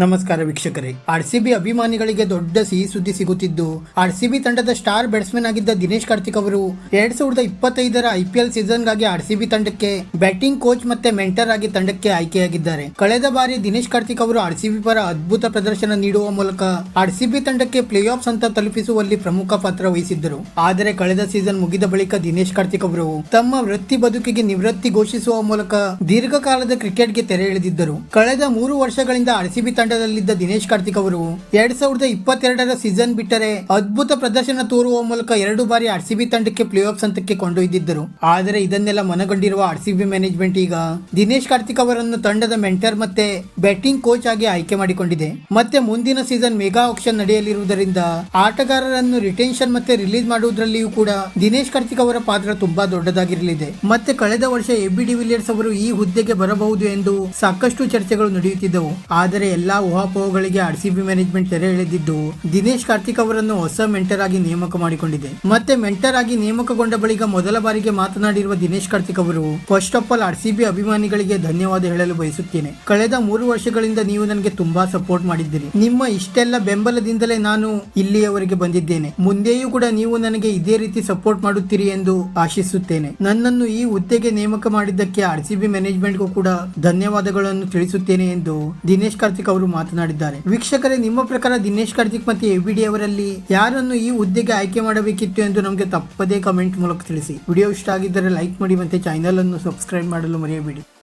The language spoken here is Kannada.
ನಮಸ್ಕಾರ ವೀಕ್ಷಕರೇ. ಆರ್ಸಿಬಿ ಅಭಿಮಾನಿಗಳಿಗೆ ದೊಡ್ಡ ಸಿಹಿ ಸುದ್ದಿ ಸಿಗುತ್ತಿದ್ದು ಆರ್ಸಿಬಿ ತಂಡದ ಸ್ಟಾರ್ ಬ್ಯಾಟ್ಸ್ಮನ್ ಆಗಿದ್ದ ದಿನೇಶ್ ಕಾರ್ತಿಕ್ ಅವರು ಎರಡ್ ಸಾವಿರದ ಇಪ್ಪತ್ತೈದರ ಐಪಿಎಲ್ ಸೀಸನ್ಗಾಗಿ ಆರ್ಸಿಬಿ ತಂಡಕ್ಕೆ ಬ್ಯಾಟಿಂಗ್ ಕೋಚ್ ಮತ್ತೆ ಮೆಂಟರ್ ಆಗಿ ತಂಡಕ್ಕೆ ಆಯ್ಕೆಯಾಗಿದ್ದಾರೆ. ಕಳೆದ ಬಾರಿ ದಿನೇಶ್ ಕಾರ್ತಿಕ್ ಅವರು ಆರ್ಸಿಬಿ ಪರ ಅದ್ಭುತ ಪ್ರದರ್ಶನ ನೀಡುವ ಮೂಲಕ ಆರ್ಸಿಬಿ ತಂಡಕ್ಕೆ ಪ್ಲೇ ಆಫ್ಸ್ ಅಂತ ತಲುಪಿಸುವಲ್ಲಿ ಪ್ರಮುಖ ಪಾತ್ರ ವಹಿಸಿದ್ದರು. ಆದರೆ ಕಳೆದ ಸೀಸನ್ ಮುಗಿದ ಬಳಿಕ ದಿನೇಶ್ ಕಾರ್ತಿಕ್ ಅವರು ತಮ್ಮ ವೃತ್ತಿ ಬದುಕಿಗೆ ನಿವೃತ್ತಿ ಘೋಷಿಸುವ ಮೂಲಕ ದೀರ್ಘಕಾಲದ ಕ್ರಿಕೆಟ್ಗೆ ತೆರೆ ಎಳೆದಿದ್ದರು. ಕಳೆದ ಮೂರು ವರ್ಷಗಳಿಂದ ಆರ್ಸಿಬಿ ತಂಡದಲ್ಲಿದ್ದ ದಿನೇಶ್ ಕಾರ್ತಿಕ್ ಅವರು ಎರಡ್ ಸಾವಿರದ ಇಪ್ಪತ್ತೆರಡರ ಸೀಸನ್ ಬಿಟ್ಟರೆ ಅದ್ಭುತ ಪ್ರದರ್ಶನ ತೋರುವ ಮೂಲಕ ಎರಡು ಬಾರಿ ಆರ್ಸಿಬಿ ತಂಡಕ್ಕೆ ಪ್ಲೇ ಆಫ್ ಹಂತಕ್ಕೆ ಕೊಂಡೊಯ್ದಿದ್ದರು. ಆದರೆ ಇದನ್ನೆಲ್ಲ ಮನಗಂಡಿರುವ ಆರ್ಸಿಬಿ ಮ್ಯಾನೇಜ್ಮೆಂಟ್ ಈಗ ದಿನೇಶ್ ಕಾರ್ತಿಕ್ ಅವರನ್ನು ತಂಡದ ಮೆಂಟರ್ ಮತ್ತೆ ಬ್ಯಾಟಿಂಗ್ ಕೋಚ್ ಆಗಿ ಆಯ್ಕೆ ಮಾಡಿಕೊಂಡಿದೆ. ಮತ್ತೆ ಮುಂದಿನ ಸೀಸನ್ ಮೆಗಾ ಆಕ್ಷನ್ ನಡೆಯಲಿರುವುದರಿಂದ ಆಟಗಾರರನ್ನು ರಿಟೆನ್ಷನ್ ಮತ್ತೆ ರಿಲೀಸ್ ಮಾಡುವುದರಲ್ಲಿಯೂ ಕೂಡ ದಿನೇಶ್ ಕಾರ್ತಿಕ್ ಅವರ ಪಾತ್ರ ತುಂಬಾ ದೊಡ್ಡದಾಗಿರಲಿದೆ. ಮತ್ತೆ ಕಳೆದ ವರ್ಷ ಎಬಿ ಡಿವಿಲಿಯರ್ಸ್ ಅವರು ಈ ಹುದ್ದೆಗೆ ಬರಬಹುದು ಎಂದು ಸಾಕಷ್ಟು ಚರ್ಚೆಗಳು ನಡೆಯುತ್ತಿದ್ದವು. ಆದರೆ ಎಲ್ಲಾ ಊಹಾಪೋಹಗಳಿಗೆ ಆರ್ಸಿಬಿ ಮ್ಯಾನೇಜ್ಮೆಂಟ್ ತೆರೆ ಎಳೆದಿದ್ದು, ದಿನೇಶ್ ಕಾರ್ತಿಕ್ ಅವರನ್ನು ಹೊಸ ಮೆಂಟರ್ ಆಗಿ ನೇಮಕ ಮಾಡಿಕೊಂಡಿದೆ. ಮತ್ತೆ ಮೆಂಟರ್ ಆಗಿ ನೇಮಕಗೊಂಡ ಬಳಿಕ ಮೊದಲ ಬಾರಿಗೆ ಮಾತನಾಡಿರುವ ದಿನೇಶ್ ಕಾರ್ತಿಕ್ ಅವರು ಫಸ್ಟ್ ಆಫ್ ಆಲ್ ಆರ್ಸಿಬಿ ಅಭಿಮಾನಿಗಳಿಗೆ ಧನ್ಯವಾದ ಹೇಳಲು ಬಯಸುತ್ತೇನೆ. ಕಳೆದ ಮೂರು ವರ್ಷಗಳಿಂದ ನೀವು ನನಗೆ ತುಂಬಾ ಸಪೋರ್ಟ್ ಮಾಡಿದ್ದೀರಿ. ನಿಮ್ಮ ಇಷ್ಟೆಲ್ಲ ಬೆಂಬಲದಿಂದಲೇ ನಾನು ಇಲ್ಲಿಯವರೆಗೆ ಬಂದಿದ್ದೇನೆ. ಮುಂದೆಯೂ ಕೂಡ ನೀವು ನನಗೆ ಇದೇ ರೀತಿ ಸಪೋರ್ಟ್ ಮಾಡುತ್ತೀರಿ ಎಂದು ಆಶಿಸುತ್ತೇನೆ. ನನ್ನನ್ನು ಈ ಹುದ್ದೆಗೆ ನೇಮಕ ಮಾಡಿದ್ದಕ್ಕೆ ಆರ್ಸಿಬಿ ಮ್ಯಾನೇಜ್ಮೆಂಟ್ಗೂ ಕೂಡ ಧನ್ಯವಾದಗಳನ್ನು ತಿಳಿಸುತ್ತೇನೆ ಎಂದು ದಿನೇಶ್ ಕಾರ್ತಿಕ್ ಅವರು ಮಾತನಾಡಿದ್ದಾರೆ. ವೀಕ್ಷಕರೇ, ನಿಮ್ಮ ಪ್ರಕಾರ ದಿನೇಶ್ ಕಾರ್ತಿಕ್ ಮತ್ತೆ ಡಿ ಅವರಲ್ಲಿ ಯಾರನ್ನು ಈ ಹುದ್ದೆಗೆ ಆಯ್ಕೆ ಮಾಡಬೇಕಿತ್ತು ಎಂದು ನಮಗೆ ತಪ್ಪದೇ ಕಮೆಂಟ್ ಮೂಲಕ ತಿಳಿಸಿ. ವಿಡಿಯೋ ಇಷ್ಟ ಆಗಿದ್ದರೆ ಲೈಕ್ ಮಾಡಿ ಮತ್ತೆ ಚಾನೆಲ್ ಅನ್ನು ಸಬ್ಸ್ಕ್ರೈಬ್ ಮಾಡಲು ಮರೆಯಬೇಡಿ.